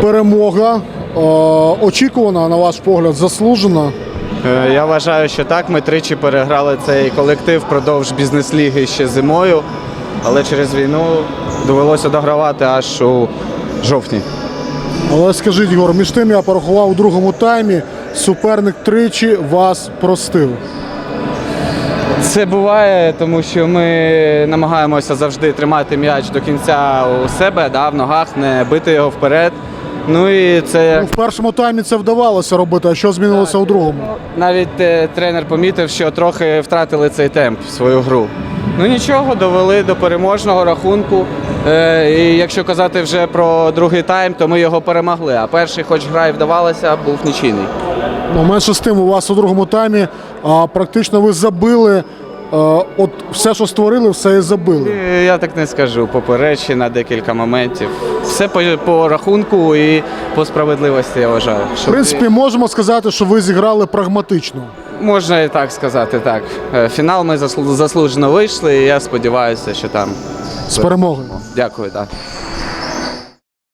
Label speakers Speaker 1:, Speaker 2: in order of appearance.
Speaker 1: Перемога е, очікувана, на ваш погляд, заслужена.
Speaker 2: Е, Я вважаю, що так. Ми тричі переграли цей колектив впродовж бізнес-ліги ще зимою, але через війну довелося догравати аж у жовтні.
Speaker 1: Але скажіть, Ігор, між тим я порахував у другому таймі. Суперник тричі вас простив.
Speaker 2: Це буває, тому що ми намагаємося завжди тримати м'яч до кінця у себе, да, в ногах, не бити його вперед. Ну і це
Speaker 1: Ну, в першому таймі це вдавалося робити, а що змінилося у другому?
Speaker 2: навіть е, тренер помітив, що трохи втратили цей темп свою гру. Ну нічого, довели до переможного рахунку. Е, і якщо казати вже про другий тайм, то ми його перемогли. А перший, хоч гра і вдавалася, був нічийний.
Speaker 1: Ну, менше з тим, у вас у другому таймі а, практично ви забили. Е, от все, що створили, все і забили.
Speaker 2: Е, Я так не скажу. Поперечі на декілька моментів. Все по, по рахунку і по справедливості, я вважаю.
Speaker 1: В принципі, можемо сказати, що ви зіграли прагматично.
Speaker 2: можна і так сказати. Так. Е, Фінал ми заслу- заслужено вийшли, і я сподіваюся, що там.
Speaker 1: З перемогою.
Speaker 2: Дякую, так.